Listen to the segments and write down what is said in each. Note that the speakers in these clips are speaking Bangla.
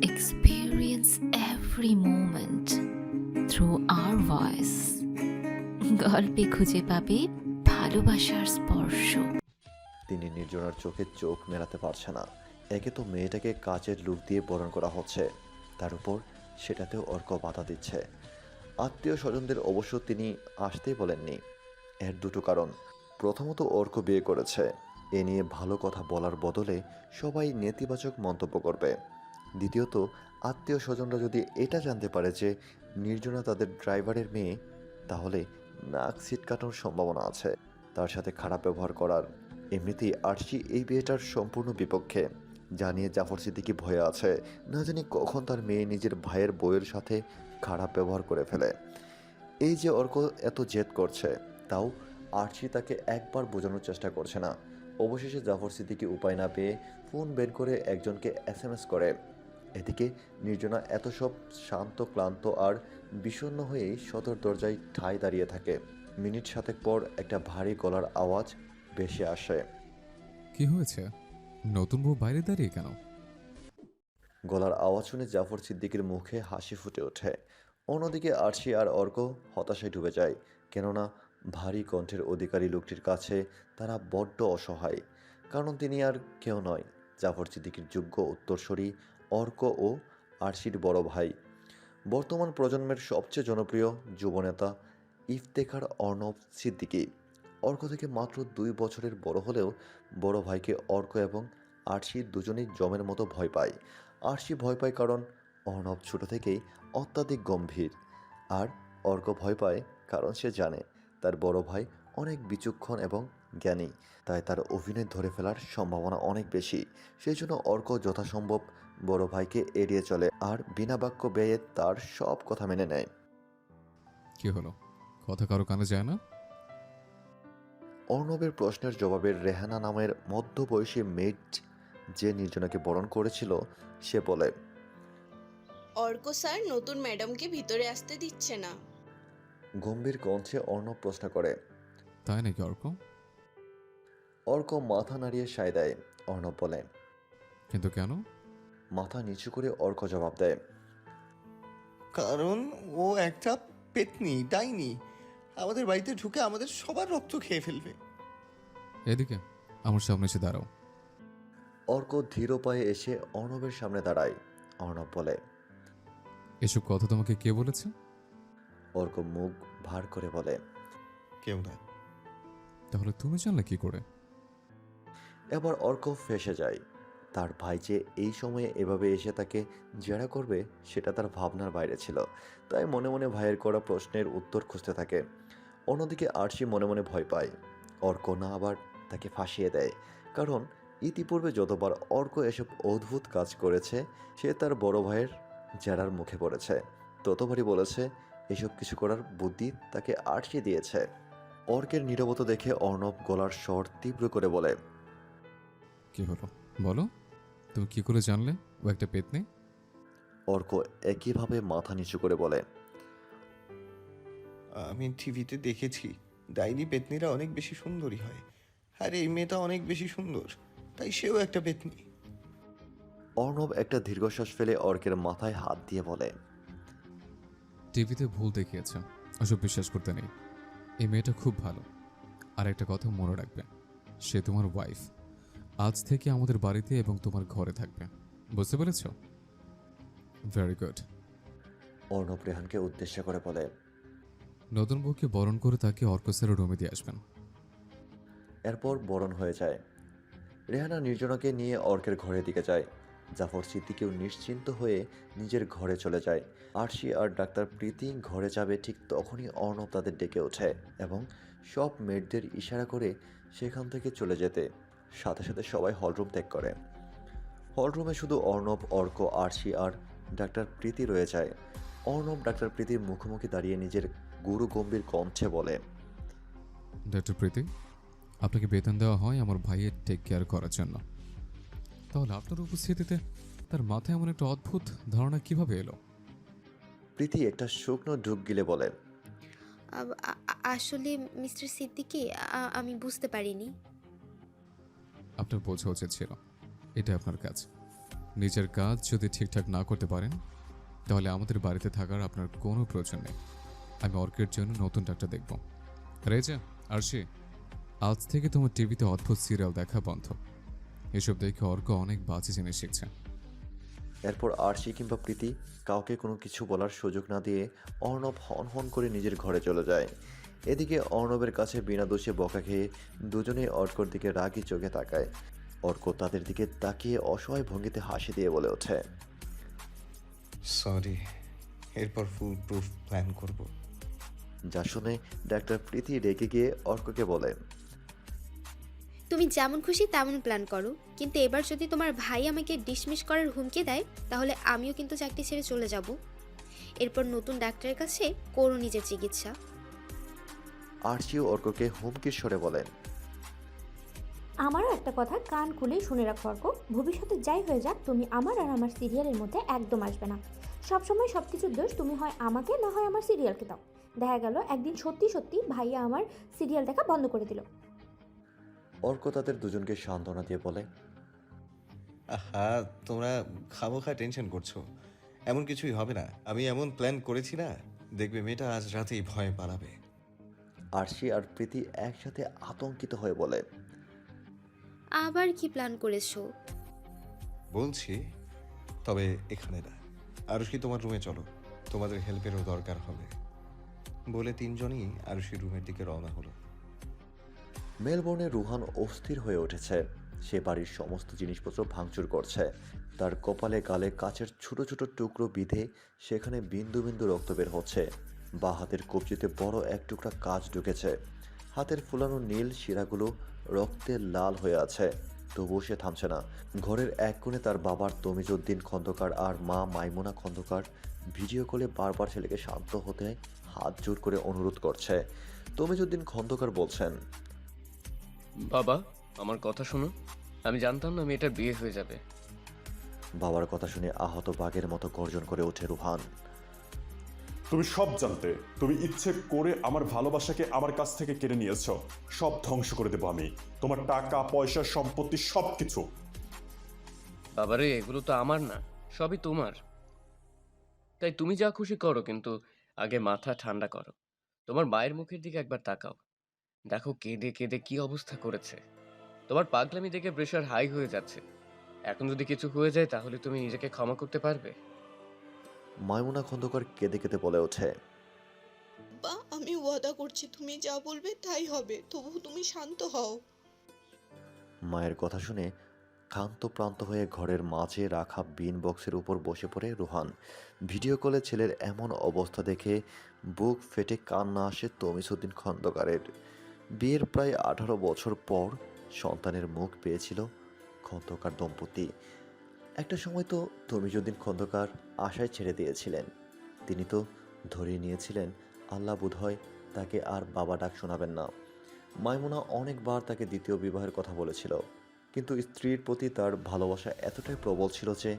experience every moment through our voice. গল্পে খুঁজে পাবে ভালোবাসার স্পর্শ। তিনি নির্জনার চোখে চোখ মেলাতে পারছে না। একে তো মেয়েটাকে কাচের লুক দিয়ে বরণ করা হচ্ছে। তার উপর সেটাতেও অর্ক বাধা দিচ্ছে। আত্মীয় স্বজনদের অবশ্য তিনি আসতেই বলেননি। এর দুটো কারণ। প্রথমত, অর্ক বিয়ে করেছে। এ নিয়ে ভালো কথা বলার বদলে সবাই নেতিবাচক মন্তব্য করবে। দ্বিতীয়ত আত্মীয় স্বজনরা যদি এটা জানতে পারে যে নির্জনা তাদের ড্রাইভারের মেয়ে, তাহলে নাক সিট কাটানোর সম্ভাবনা আছে। তার সাথে খারাপ ব্যবহার করার। এমনিতেই আরশি এই বিয়েটার সম্পূর্ণ বিপক্ষে। জানিয়ে জাফর সিদ্দিকি ভয়ে আছে। না জানি কখন তার মেয়ে নিজের ভাইয়ের বউয়ের সাথে খারাপ ব্যবহার করে ফেলে। এই যে অর্ক এত জেদ করছে, তাও আরশি তাকে একবার বোঝানোর চেষ্টা করছে না। অবশেষে জাফর সিদ্দিকি উপায় না পেয়ে ফোন বের করে একজনকে এস করে। এদিকে নির্জনা এত সব শান্ত ক্লান্ত আর বিষণ্ণ হয়েই সদর দরজায় ঠাই দাঁড়িয়ে থাকে। মিনিট সাতেক পর একটা ভারী গলার আওয়াজ ভেসে আসে। কি হয়েছে? নতুন বউ বাইরে দাঁড়িয়ে কেন? গলার আওয়াজ শুনে জাফর সিদ্দিকের মুখে হাসি ফুটে ওঠে। অন্যদিকে আরশি আর অর্ক হতাশায় ডুবে যায়। কেননা ভারী কণ্ঠের অধিকারী লোকটির কাছে তারা বড্ড অসহায়। কারণ তিনি আর কেউ নয়। জাফর সিদ্দিকের যোগ্য উত্তরসূরি অর্ক ও আরশির বড় ভাই। বর্তমান প্রজন্মের সবচেয়ে জনপ্রিয় যুবনেতা ইফতেখার অর্ণব সিদ্দিকী। অর্ক থেকে মাত্র দুই বছরের বড় হলেও বড় ভাইকে অর্ক এবং আরশি দুজনেই জমের মতো ভয় পায়। আরশি ভয় পায় কারণ অর্ণব ছোট থেকেই অত্যাধিক গম্ভীর। আর অর্ক ভয় পায় কারণ সে জানে তার বড় ভাই অনেক বিচক্ষণ এবং জ্ঞানী। তাই তার অভিনয় ধরে ফেলার সম্ভাবনা অনেক বেশি। সেই জন্য অর্ক যথাসম্ভব বড় ভাইকে এড়িয়ে চলে আর বিনা বাক্য ব্যয়ে তার সব কথা মেনে নেয়। কি হলো? কথা কারও কানে যায় না? অর্ণবের প্রশ্নের জবাবে রেহানা নামের মধ্যবয়সী মেয়েট যে নির্জনাকে বরণ করেছিল সে বলে অর্ক স্যার নতুন ম্যাডামকে ভিতরে আসতে দিচ্ছে না। গম্ভীর কণ্ঠে অর্ণব প্রশ্ন করে তাই নাকি অর্ক? অর্ক মাথা নাড়িয়ে সায় দেয় অর্ণব বলে। কিন্তু কেন? মাথা নিচু করে অর্ক জবাব দেয়। কারণ ও একটা পেতনি ডাইনি। আমাদের বাড়িতে ঢুকে আমাদের সবার রক্ত খেয়ে ফেলবে। এদিকে আমার সামনে এসে দাঁড়াও। অর্ক ধীর পায়ে এসে অর্ণবের সামনে দাঁড়ায় অর্ণব বলে। এসব কথা তোমাকে কে বলেছে? অর্ক মুখ ভার করে বলে। কেউ না। তাহলে তুমি জানলে কি করে? এবার অর্ক ফেসে যায়। তার ভাই যে এই সময়ে এভাবে এসে তাকে জেরা করবে, সেটা তার ভাবনার বাইরে ছিল। তাই মনে মনে ভাইয়ের করা প্রশ্নের উত্তর খুঁজতে থাকে। অন্যদিকে আরশি মনে মনে ভয় পায়। অর্ক না আবার তাকে ফাঁসিয়ে দেয়। কারণ ইতিপূর্বে যতবার অর্ক এসব অদ্ভুত কাজ করেছে, সে তার বড় ভাইয়ের জেরার মুখে পড়েছে। ততবারই বলেছে, এসব কিছু করার বুদ্ধি তাকে আটকে দিয়েছে। অর্কের নীরবতা দেখে অর্ণব গলার স্বর তীব্র করে বলে কি হলো? বলো। তুমি কি করে জানলে? ও একটা পেতনি? অর্ক একইভাবে মাথা নিচু করে বলে আমি টিভিতে দেখেছি ডাইনি পেতনিরা অনেক বেশি সুন্দরী হয় আর এই মেয়েটা অনেক বেশি সুন্দর তাই সেও একটা পেতনি। অর্ণব একটা দীর্ঘশ্বাস ফেলে অর্কের মাথায় হাত দিয়ে বলে টিভিতে ভুল দেখিয়েছে ওসব বিশ্বাস করতে নেই। এই মেয়েটা খুব ভালো। আর একটা কথা মনে রাখবে সে তোমার ওয়াইফ আজ থেকে আমাদের বাড়িতে এবং তোমার ঘরে থাকবে। বুঝতে পেরেছ? ভেরি গুড অর্ণব রেহানকে উদ্দেশ্য করে বলে নতুন বউকে বরণ করে তাকে অর্কসের রুমে দিয়ে আসবেন। এরপর বরণ হয়ে যায়। রেহানা নির্জনাকে নিয়ে অর্কের ঘরের দিকে যায়। জাফর সিদ্দিকেও নিশ্চিন্ত হয়ে নিজের ঘরে চলে যায়। আরশি আর ডাক্তার প্রীতি ঘরে যাবে ঠিক তখনই অর্ণব তাদের ডেকে ওঠে এবং সব মেয়েদের ইশারা করে সেখান থেকে চলে যেতে। সাথে সাথে সবাই হলরুম ত্যাগ করে। হলরুমে শুধু অর্ণব অর্ক আরশি আর ডাক্তার প্রীতি রয়ে যায়। অর্ণব ডাক্তার প্রীতির মুখোমুখি দাঁড়িয়ে নিজের গুরু গম্ভীর কণ্ঠে বলে ডাক্তার প্রীতি আপনাকে বেতন দেওয়া হয় আমার ভাইয়ের টেক কেয়ার করার জন্য। তাহলে আপনার উপস্থিতিতে তার মাথায় এমন একটা অদ্ভুত ধারণা কীভাবে এলো? প্রীতি একটা শুকনো ঢুক গিলে বলে আসলে মিস্টার সিদ্দিকি আমি বুঝতে পারিনি। আপনার বোঝা উচিত ছিল। এটা আপনার কাজ। নিজের কাজ যদি ঠিকঠাক না করতে পারেন, তাহলে আমাদের বাড়িতে থাকার আপনার কোনো প্রয়োজন নেই। আমি অর্কের জন্য নতুন ডাক্তার দেখব। রেজা, আরশি, আজ থেকে তোমার টিভিতে অদ্ভুত সিরিয়াল দেখা বন্ধ। এসব দেখে অর্ক অনেক বাজে জিনিস শিখছে। এরপর আরশি কিংবা প্রীতি কাউকে কোনো কিছু বলার সুযোগ না দিয়ে অর্ণব হন হন করে নিজের ঘরে চলে যায়। এদিকে অর্ণবের কাছে বিনা দোষে বকা খেয়ে দুজনেই অর্কর দিকে রাগি চোখে তাকায়। অর্ক তাদের দিকে তাকিয়ে অসহায় ভঙ্গিতে হাসি দিয়ে বলে ওঠে। সরি এরপর ফুল প্রুফ প্ল্যান করব। যা শুনে ডাক্তার প্রীতি রেগে গিয়ে অর্ককে বলে তুমি যেমন খুশি তেমন প্ল্যান করো কিন্তু এবার যদি তোমার ভাই আমাকে ডিসমিস করার হুমকি দেয় তাহলে আমিও কিন্তু চাকরি ছেড়ে চলে যাব। এরপর নতুন ডাক্তারের কাছে করো নিজের চিকিৎসা। আরশিও অর্ককে হুমকির স্বরে বলেন। আমারও একটা কথা কান খুলেই শুনে রাখো অর্ক। ভবিষ্যতে যাই হয়ে যাক তুমি আমার আর আমার সিরিয়ালের মধ্যে একদম আসবে না। সবসময় সব কিছুর দোষ তুমি হয় আমাকে না হয় আমার সিরিয়ালকে দাও। দেখা গেল একদিন সত্যি সত্যি ভাইয়া আমার সিরিয়াল দেখা বন্ধ করে দিল। অর্ক তাদের দুজনকে সান্ত্বনা দিয়ে বলে আহা তোমরা খামোখা টেনশন করছ। এমন কিছুই হবে না। আমি এমন প্ল্যান করেছি না। দেখবে মেয়েটা আজ রাতেই ভয়ে পালাবে। আরশি আর প্রীতি একসাথে আতঙ্কিত হয়ে বলে আবার কি প্ল্যান করেছ? বলছি তবে এখানে না। আরুষি তোমার রুমে চলো। তোমাদের হেল্পেরও দরকার হবে। বলে তিনজনই আরুষির রুমের দিকে রওনা হলো। মেলবোর্নে রুহান অস্থির হয়ে উঠেছে। সে বাড়ির সমস্ত জিনিসপত্র ভাঙচুর করছে। তার কপালে গালে কাচের ছোট ছোট টুকরো বিধে সেখানে বিন্দু বিন্দু রক্ত বের হচ্ছে। বা হাতের কবজিতে বড় এক টুকরা কাজ ঢুকেছে। হাতের ফুলানো নীল শিরাগুলো রক্তে লাল হয়ে আছে তবুও সে থামছে না। ঘরের এক কোণে তার বাবার তমিজউদ্দিন খন্দকার আর মা মাইমুনা খন্দকার ভিডিও কলে বারবার ছেলেকে শান্ত হতে হাত জোর করে অনুরোধ করছে। তমিজউদ্দিন খন্দকার বলছেন বাবা আমার কথা শোনো। আমি জানতাম না মেয়েটার বিয়ে হয়ে যাবে। বাবার কথা শুনে আহত বাঘের মতো গর্জন করে ওঠে রুহান। তুমি সব জানতে, তুমি ইচ্ছে করে আমার ভালোবাসাকে আমার কাছ থেকে কেড়ে নিয়েছ। সব ধ্বংস করে দেবো আমি। তোমার টাকা, পয়সা, সম্পত্তি সব কিছু বাবারে, এগুলো তো আমার না, সবই তোমার। তাই তুমি যা খুশি করো, কিন্তু আগে মাথা ঠান্ডা করো। তোমার মায়ের মুখের দিকে একবার তাকাও। দেখো কেঁদে কেঁদে কি অবস্থা করেছে। তোমার পাগলামি দেখে প্রেশার হাই হয়ে যাচ্ছে। এখন যদি কিছু হয়ে যায়, তাহলে তুমি নিজেকে ক্ষমা করতে পারবে? মাইমুনা খন্দকার কেঁদে কেঁদে বলে ওঠে। বা আমি ওয়াদা করছি তুমি যা বলবে তাই হবে তবু তুমি শান্ত হও। মায়ের কথা শুনে ক্ষান্ত প্রান্ত হয়ে ঘরের মাঝে রাখা বিন বক্সের উপর বসে পড়ে রোহান। ভিডিও কলে ছেলের এমন অবস্থা দেখে বুক ফেটে কান্না আসে তমিসুদ্দিন খন্দকারের। বিয়ের প্রায় আঠারো বছর পর সন্তানের মুখ পেয়েছিল খন্দকার দম্পতি। একটা সময় তো তমিজুদ্দিন খন্দকার আশায় ছেড়ে দিয়েছিলেন। তিনি তো ধরে নিয়েছিলেন, আল্লাহ বোধহয় তাকে আর বাবা ডাক শোনাবেন না। মাইমুনা অনেকবার তাকে দ্বিতীয় বিবাহের কথা বলেছিল, কিন্তু স্ত্রীর প্রতি তার ভালোবাসা এতটাই প্রবল ছিল যে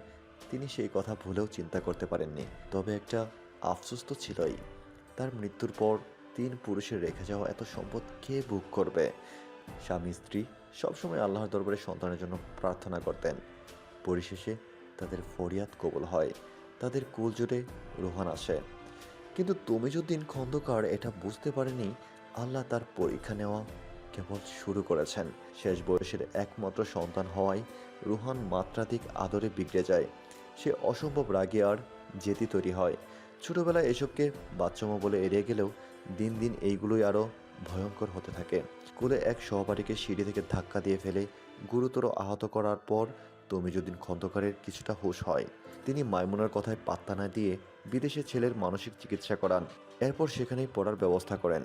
তিনি সেই কথা ভুলেও চিন্তা করতে পারেননি। তবে একটা আফসোস তো ছিলই, তার মৃত্যুর পর তিন পুরুষের রেখে যাওয়া এত সম্পদ কে বুক করবে? স্বামী, স্ত্রী সবসময় আল্লাহর দরবারে সন্তানের জন্য প্রার্থনা করতেন। পরিশেষে তাদের ফরিয়াদ কবুল হয়, তাদের কুল জুড়ে রোহান আসে। কিন্তু তমিজুদ্দিন খন্দকার এটা বুঝতে পারেনি, আল্লাহ তার পরীক্ষা নেওয়া কেবল শুরু করেছেন। শেষ বয়সের একমাত্র সন্তান হওয়ায় রুহান মাত্রাধিক আদরে বিগড়ে যায়। সে অসম্ভব রাগে আর জেতি তৈরি হয়। ছোটবেলায় এসবকে বাচ্চামো বলে এড়িয়ে গেলেও দিন দিন এইগুলোই আরও ভয়ঙ্কর হতে থাকে। স্কুলে এক সহপাঠীকে সিঁড়ি থেকে ধাক্কা দিয়ে ফেলে গুরুতর আহত করার পর তমিজুদ্দিন খন্দকারের কিছুটা হুঁশ হয়। তিনি মাইমুনার কথায় পাত্তা না দিয়ে বিদেশে ছেলের মানসিক চিকিৎসা করান। এরপর সেখানেই পড়ার ব্যবস্থা করেন।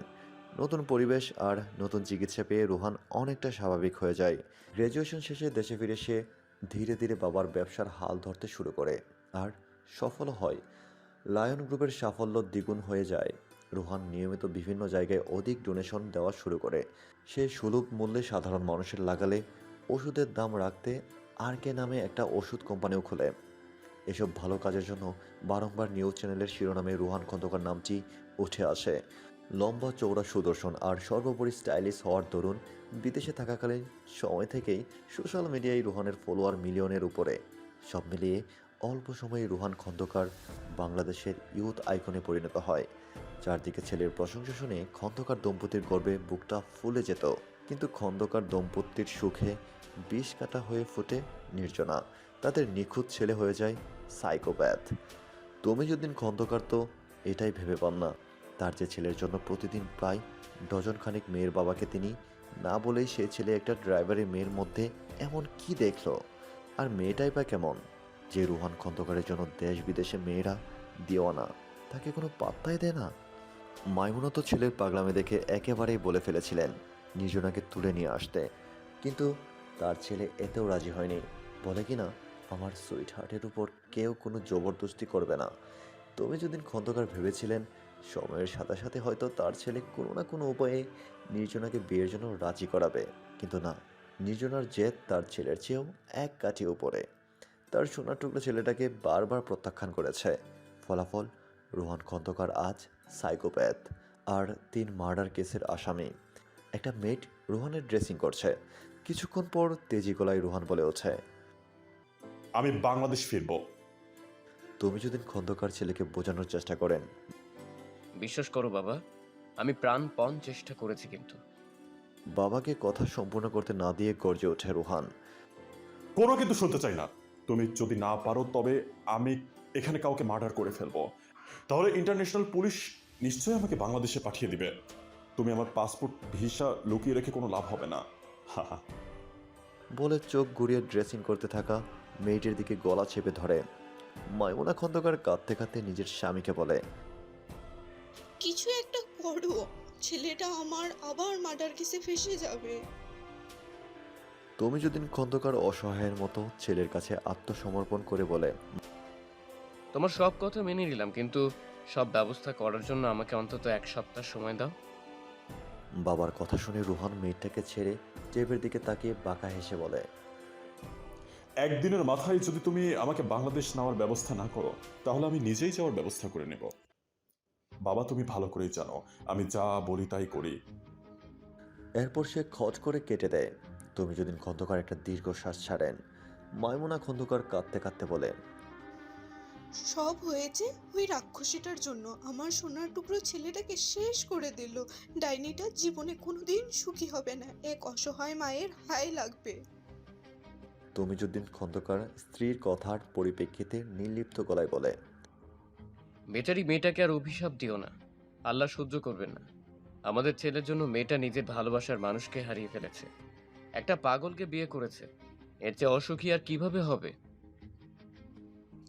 নতুন পরিবেশ আর নতুন চিকিৎসা পেয়ে রুহান অনেকটা স্বাভাবিক হয়ে যায়। গ্র্যাজুয়েশন শেষে দেশে ফিরে সে ধীরে ধীরে বাবার ব্যবসার হাল ধরতে শুরু করে আর সফল হয়। লায়ন গ্রুপের সাফল্য দ্বিগুণ হয়ে যায়। রুহান নিয়মিত বিভিন্ন জায়গায় অধিক ডোনেশন দেওয়া শুরু করে। সে সুলভ মূল্যে সাধারণ মানুষের লাগালে ওষুধের দাম রাখতে আর কে নামে একটা ওষুধ কোম্পানিও খোলে। এসব ভালো কাজের জন্য বারংবার নিউজ চ্যানেলের শিরোনামে রুহান খন্দকার নামটি উঠে আসে। লম্বা চৌড়া সুদর্শন আর সর্বোপরি স্টাইলিশ হওয়ার দরুন বিদেশে থাকাকালীন সময় থেকেই সোশ্যাল মিডিয়ায় রুহানের ফলোয়ার মিলিয়নের উপরে। সব মিলিয়ে অল্প সময়ে রুহান খন্দকার বাংলাদেশের ইউথ আইকনে পরিণত হয়। চারদিকে ছেলের প্রশংসা শুনে খন্দকার দম্পতির গর্বে বুকটা ফুলে যেত। কিন্তু খন্দকার দম্পতির সুখে বিষ কাটা হয়ে ফুটে নির্জনা। তাদের নিখুঁত ছেলে হয়ে যায় সাইকোপ্যাথ। তমিজুদ্দিন খন্দকার তো এটাই ভেবে পান না। তার যে ছেলের জন্য প্রতিদিন প্রায় ডজন খানিক মেয়ের বাবাকে তিনি না বলেই সে ছেলে একটা ড্রাইভারের মেয়ের মধ্যে এমন কি দেখল? আর মেয়েটাই বা কেমন? যে রুহান খন্দকারের জন্য দেশ বিদেশে মেয়েরা দিওয়ানা, তাকে কোনো পাত্তাই দেয় না? মাইমুনা তো ছেলের পাগলামে দেখে একেবারেই বলে ফেলেছিলেন। নিজনাকে তুলে নিয়ে আসতে। কিন্তু তার ছেলে এতেও রাজি হয়নি। বলে কি না, আমার সুইট হার্টের উপর কেউ কোনো জবরদস্তি করবে না। তুমি যদি খন্দকার ভেবেছিলেন, সময়ের সাথে সাথে হয়তো তার ছেলে কোনো না কোনো উপায়ে নির্জনাকে বিয়ের জন্য রাজি করাবে। কিন্তু না, নির্জনার জেদ তার ছেলের চেয়েও এক কাঠি উপরে। তার সোনার টুকরো ছেলেটাকে বারবার প্রত্যাখ্যান করেছে। ফলাফল, রোহান খন্দকার আজ সাইকোপ্যাথ আর তিন মার্ডার কেসের আসামি। একটা মেড রোহানের ড্রেসিং করছে। কিছুক্ষণ পর তেজি গলায় রোহান বলে ওঠে আমি বাংলাদেশ ফিরব। তুমি যদি খন্দকার ছেলেকে বোঝানোর চেষ্টা করেন। বিশ্বাস করো বাবা আমি প্রাণপণ চেষ্টা করেছি কিন্তু। বাবাকে কথা সম্পূর্ণ করতে না দিয়ে গর্জে ওঠে রোহান। কোনো কিন্তু শুনতে চাই না। তুমি যদি না পারো তবে আমি এখানে কাউকে মার্ডার করে ফেলব। তাহলে ইন্টারন্যাশনাল পুলিশ নিশ্চয়ই আমাকে বাংলাদেশে পাঠিয়ে দিবে। তুমি আমার পাসপোর্ট ভিসা লুকিয়ে রেখে কোনো লাভ হবে না। হা হা। বলে চোখ ঘুরিয়ে ড্রেসিং করতে থাকা মেয়েটির দিকে গলা চেপে ধরে। মাইমুনা খন্দকার কাঁদতে কাঁদতে নিজের স্বামীকে বলে কিছু একটা করো ছেলেটা আমার আবার মার্ডার কেসে ফেসে যাবে। তুমি যদি খন্দকার অসহায়ের মতো ছেলের কাছে আত্মসমর্পণ করে বলে তোমার সব কথা মেনে নিলাম কিন্তু সব ব্যবস্থা করার জন্য আমাকে অন্তত এক সপ্তাহ সময় দাও। বাবার কথা শুনে রোহান মেয়েটাকে ছেড়ে টেপের দিকে তাকিয়ে বাঁকা হেসে বলে একদিনের মাথায় যদি তুমি আমাকে বাংলাদেশ নেওয়ার ব্যবস্থা না করো তাহলে আমি নিজেই যাওয়ার ব্যবস্থা করে নেব। বাবা তুমি ভালো করেই জানো আমি যা বলি তাই করি। এরপর সে খচ করে কেটে দেয়। তুমি যদি খন্দকার একটা দীর্ঘশ্বাস ছাড়েন মাইমুনা খন্দকার কাঁদতে কাঁদতে বলে সব হয়েছে ওই রাক্ষসীটার জন্য। আমার সোনার টুকরো ছেলেটাকে শেষ করে দিল। ডাইনিটা জীবনে কোনোদিন সুখী হবে না। এক অসহায় মায়ের হায় লাগবে। তমিজুদ্দিন খন্দকার স্ত্রীর কথার পরিপ্রেক্ষিতে নির্লিপ্ত গলায় বলে বেচারি মেয়েটাকে আর অভিশাপ দিও না। আল্লাহ সহ্য করবেন না। আমাদের ছেলের জন্য মেয়েটা নিজের ভালোবাসার মানুষকে হারিয়ে ফেলেছে। একটা পাগলকে বিয়ে করেছে। এর চেয়ে অসুখী আর কীভাবে হবে?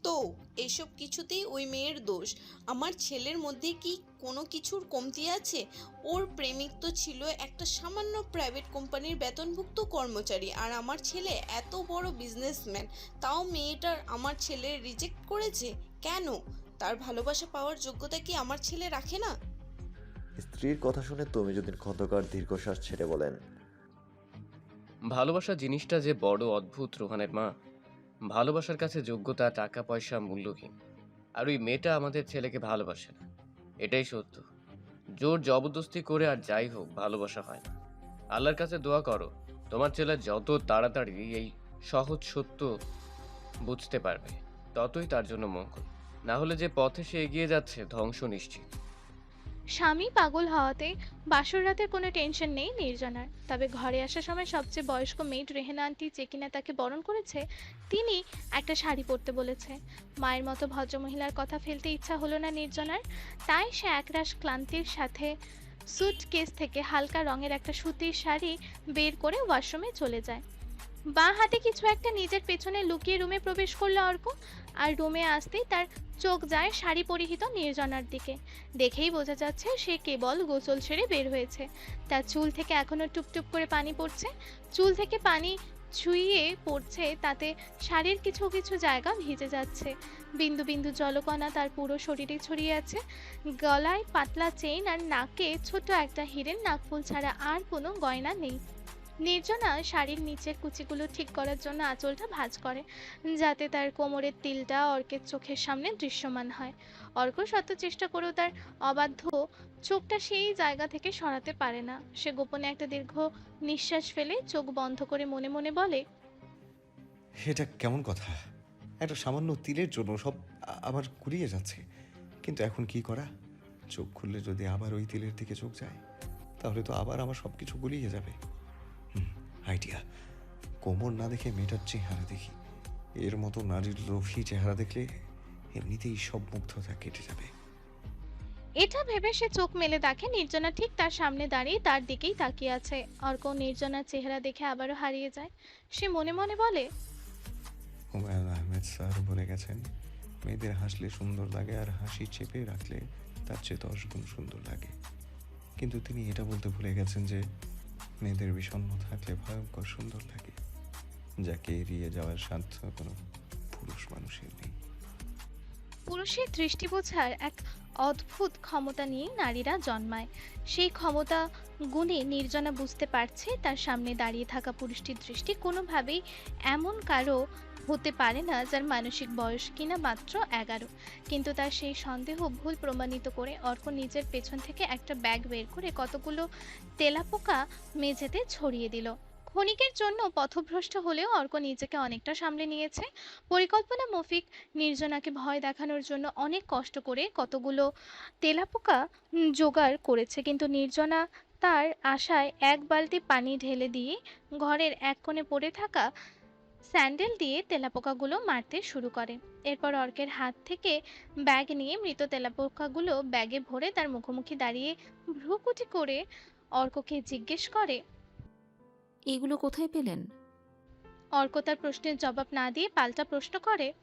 তো এসব কিছুতেই ওই মেয়ের দোষ। আমার ছেলের মধ্যে কি কোনো কিছুর কমতি আছে? ওর প্রেমিক তো ছিল একটা সামান্য প্রাইভেট কোম্পানির বেতনভুক্ত কর্মচারী আর আমার ছেলে এত বড় বিজনেসম্যান তাও মেয়েটার আমার ছেলে রিজেক্ট করেছে? কেন? তার ভালোবাসা পাওয়ার যোগ্যতা কি আমার ছেলে রাখে না? স্ত্রীর কথা শুনে তুমি তমিজুদ্দিন খন্দকার দীর্ঘশ্বাস ছেড়ে বলেন ভালোবাসা জিনিসটা যে বড় অদ্ভুত রোহানের মা। ভালোবাসার কাছে যোগ্যতা, টাকা, পয়সা মূল্যহীন। আর ওই মেয়েটা আমাদের ছেলেকে ভালোবাসে না। এটাই সত্য। জোর জবরদস্তি করে আর যাই হোক, ভালোবাসা হয় না। আল্লাহর কাছে দোয়া করো, তোমার ছেলে যত তাড়াতাড়ি এই সহজ সত্য বুঝতে পারবে, ততই তার জন্য মঙ্গল। না হলে যে পথে সে এগিয়ে যাচ্ছে, ধ্বংস নিশ্চিত। স্বামী পাগল হওয়াতে বাসর রাতের কোনো টেনশন নেই নির্জনার। তবে ঘরে আসার সময় সবচেয়ে বয়স্ক মেয়েট রেহেনা আন্টি যে কিনা তাকে বরণ করেছে, তিনি একটা শাড়ি পরতে বলেছে। মায়ের মতো ভদ্রমহিলার কথা ফেলতে ইচ্ছা হলো না নির্জনার, তাই সে একরাশ ক্লান্তির সাথে স্যুট কেস থেকে হালকা রঙের একটা সুতির শাড়ি বের করে ওয়াশরুমে চলে যায়। বাঁ হাতে কিছু একটা নিজের পেছনে লুকিয়ে রুমে প্রবেশ করল অর্ক, আর রুমে আসতেই তার চোখ যায় শাড়ি পরিহিত নির্জনার দিকে। দেখেই বোঝা যাচ্ছে সে কেবল গোসল সেরে বের হয়েছে। তার চুল থেকে এখনও টুপটুপ করে পানি পড়ছে। চুল থেকে পানি ছুঁয়ে পড়ছে তাতে শাড়ির কিছু কিছু জায়গা ভিজে যাচ্ছে। বিন্দু বিন্দু জলকণা তার পুরো শরীরে ছড়িয়ে আছে। গলায় পাতলা চেইন আর নাকে ছোট একটা হিরের নাকফুল ছাড়া আর কোনো গয়না নেই। নির্জনা শাড়ির নিচের কুচিগুলো ঠিক করার জন্য আঁচলটা ভাঁজ করে, যাতে তার কোমরের তিলটা অর্কের চোখের সামনে দৃশ্যমান হয়। অর্ক শত চেষ্টা করেও তার অবাধ্য চোখটা সেই জায়গা থেকে সরাতে পারে না। সে গোপনে একটা দীর্ঘ নিঃশ্বাস ফেলে চোখ বন্ধ করে মনে মনে বলে, এটা কেমন কথা? একটা সামান্য তিলের জন্য সব আবার গুলিয়ে যাচ্ছে। কিন্তু এখন কি করা? চোখ খুললে যদি আবার ওই তিলের দিকে চোখ যায়, তাহলে তো আবার আমার সব কিছু গুলিয়ে যাবে। আইডিয়া। কোমর না দেখে মেয়েটার চেহারা দেখি। এর মতো নারীর লোভী চেহারা দেখলে এমনিতেই সব মুগ্ধতা কেটে যাবে। এটা ভেবে সে চোখ মেলে দেখে নির্জনা ঠিক তার সামনে দাঁড়িয়ে তার দিকেই তাকিয়ে আছে। অর্ক নির্জনার চেহারা দেখে আবারও হারিয়ে যায়। সে মনে মনে বলে হুমায়ুন আহমেদ স্যার বলে গেছেন মেয়েদের হাসলে সুন্দর লাগে আর হাসি চেপে রাখলে তার চেয়ে দশ গুণ সুন্দর লাগে। কিন্তু তিনি এটা বলতে ভুলে গেছেন যে মেয়েদের বিষণ্ন থাকলে ভয়ঙ্কর সুন্দর লাগে যাকে এড়িয়ে যাওয়ার সাধ্য কোনো পুরুষ মানুষের নেই। পুরুষের দৃষ্টি বোঝার এক অদ্ভুত ক্ষমতা নিয়ে নারীরা জন্মায়। সেই ক্ষমতা গুণে নির্জনা বুঝতে পারছে তার সামনে দাঁড়িয়ে থাকা পুরুষটির দৃষ্টি। কোনোভাবেই এমন কারও হতে পারে না যার মানসিক বয়স কিনা মাত্র এগারো। কিন্তু তার সেই সন্দেহ ভুল প্রমাণিত করে অর্ক নিজের পেছন থেকে একটা ব্যাগ বের করে কতগুলো তেলাপোকা মেঝেতে ছড়িয়ে দিল। ক্ষণিকের জন্য পথভ্রষ্ট হলেও অর্ক নিজেকে অনেকটা সামলে নিয়েছে। পরিকল্পনা মফিক নির্জনাকে ভয় দেখানোর জন্য অনেক কষ্ট করে কতগুলো তেলাপোকা জোগাড় করেছে, কিন্তু নির্জনা তার আশায় এক বালতি পানি ঢেলে দিয়ে ঘরের এক কোণে পড়ে থাকা স্যান্ডেল দিয়ে তেলাপোকাগুলো মারতে শুরু করে। এরপর অর্কের হাত থেকে ব্যাগ নিয়ে মৃত তেলাপোকাগুলো ব্যাগে ভরে তার মুখোমুখি দাঁড়িয়ে ভ্রুকুটি করে অর্ককে জিজ্ঞেস করে এগুলো কোথায় পেলেন? অর্ক তার প্রশ্নের জবাব না দিয়ে পাল্টা প্রশ্ন করে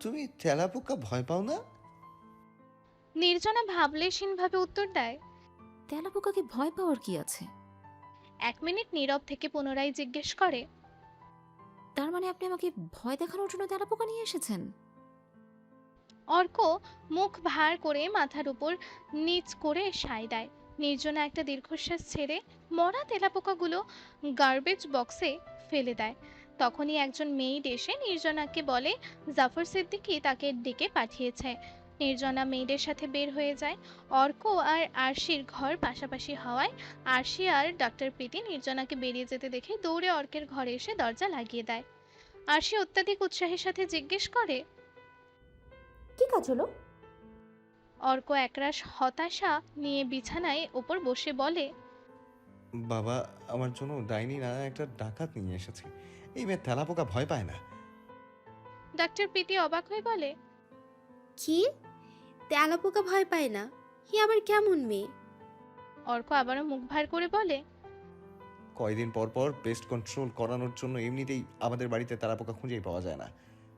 তুমি তেলাপোকা ভয় পাও না? নির্জনা ভাবলেশীনভাবে উত্তর দেয় তেলাপোকাকে ভয় পাওয়ার কি আছে? এক মিনিট নীরব থেকে পুনরায় জিজ্ঞেস করে তার মানে আপনি আমাকে ভয় দেখানোর জন্য তেলাপোকা নিয়ে এসেছেন? অর্ক মুখ ভার করে মাথার উপর নিচ করে সায় দেয় নির্জনা একটা দীর্ঘশ্বাস ছেড়ে মরা তেলাপোকাগুলো গার্বেজ বক্সে ফেলে দেয়। তখনই একজন মেইড এসে নির্জনাকে বলে, জাফর সিদ্দিকী তাকে ডেকে পাঠিয়েছে। নির্জনা মেইডের সাথে বের হয়ে যায়। অর্ক আর আরশির ঘর পাশাপাশি হওয়ায় আরশি আর ডক্টর প্রীতি নির্জনাকে বেরিয়ে যেতে দেখে দৌড়ে অর্কের ঘরে এসে দরজা লাগিয়ে দেয়। আরশি অত্যাধিক উৎসাহের সাথে জিজ্ঞেস করে, কি কাজ হলো? অর্ক একরাশ হতাশা নিয়ে বিছানায় ওপর বসে বলে বাবা আমার জন্য ডাইনি না একটা ডাকাত নিয়ে এসেছে। এই মেয়ে তেলাপোকা ভয় পায় না। ডাক্তার প্রীতি অবাক হয়ে বলে কি? তেলাপোকা ভয় পায় না? হি আবার কেমন মেয়ে? অর্ক আবারও মুখ ভার করে বলে কয়দিন পর পর পেস্ট কন্ট্রোল করানোর জন্য এমনিতেই আমাদের বাড়িতে তেলাপোকা খুঁজেই পাওয়া যায় না।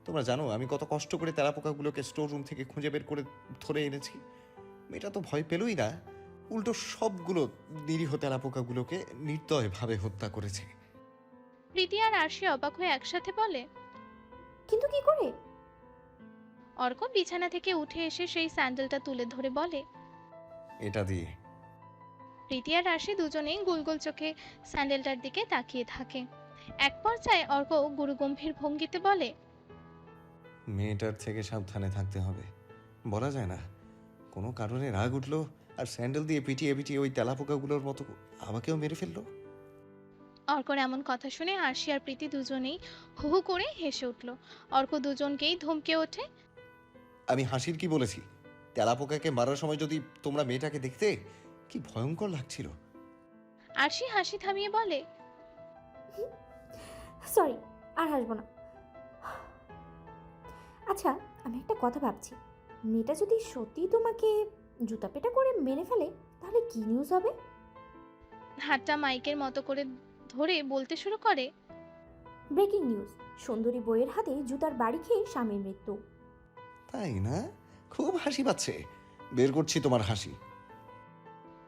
তোমরা জানো আমি কত কষ্ট করে তেলাপোকাগুলোকে স্টোর রুম থেকে খুঁজে বের করে ধরে এনেছি। মেয়েটা তো ভয় পেলই না। উল্টো সবগুলো নিরীহ তেলাপোকাগুলোকে নির্দয়ভাবে হত্যা করেছে। প্রীতি আর আরশি অবাক হয়ে একসাথে বলে কিন্তু কি করে? অর্ক বিছানা থেকে উঠে এসে সেই স্যান্ডেলটা তুলে ধরে বলে এটা দিয়ে। প্রীতি আর আরশি দুজনেই গুলগুল চোখে স্যান্ডেলটার দিকে তাকিয়ে থাকে। এক পর্যায়ে অর্ক গুরুগম্ভীর ভঙ্গিতে বলে মেয়েটার থেকে সাবধানে থাকতে হবে। বলা যায় না কোনো কারণে রাগ উঠল আর স্যান্ডেল দিয়ে পিটিয়ে পিটিয়ে ওই তেলাপোকাগুলোর মতো আমাকেও মেরে ফেলল। অর্কর এমন কথা শুনে আরশি আর প্রীতি দুজনেই হু হু করে হেসে উঠল। অর্ক দুজনকেই ধমকে ওঠে। আমি হাসির কি বলেছি? তেলাপোকাকে মারার সময় যদি তোমরা মেয়েটাকে দেখতে কি ভয়ঙ্কর লাগছিল। আরশি হাসি থামিয়ে বলে সরি আর হাসবো না। আচ্ছা আমি একটা কথা ভাবছি। মেয়েটা যদি সত্যি তোমাকে জুতা পেটা করে মেরে ফেলে তাহলে কি নিউজ হবে? হাতটা মাইকের মতো করে ধরে বলতে শুরু করে। ব্রেকিং নিউজ সুন্দরী বইয়ের হাতে জুতার বাড়ি খেয়ে স্বামীর মৃত্যু। তাই না? খুব হাসি পাচ্ছে। বের করছি তোমার হাসি।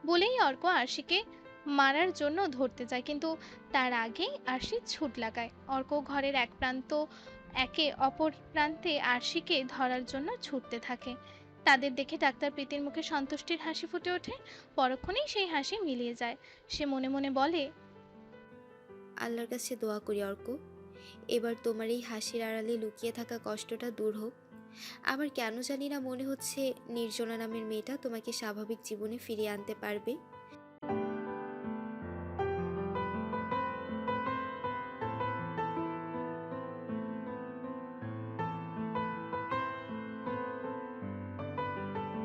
বলেই অর্ক আরশিকে মারার জন্য ধরতে যায় কিন্তু তার আগেই আরশি ছুট লাগায়। অর্ক ঘরের এক প্রান্ত একে অপর প্রান্তে আরশিকে ধরার জন্য ছুটতে থাকে। তাদের দেখে ডাক্তার প্রীতির মুখে সন্তুষ্টির হাসি ফুটে ওঠে, পরক্ষণেই সেই হাসি মিলিয়ে যায়। সে মনে মনে বলে, আল্লাহর কাছে দোয়া করি অর্ক, এবার তোমার এই হাসির আড়ালে লুকিয়ে থাকা কষ্টটা দূর হোক। আবার কেন জানি না মনে হচ্ছে নির্জনা নামের মেয়েটা তোমাকে স্বাভাবিক জীবনে ফিরিয়ে আনতে পারবে।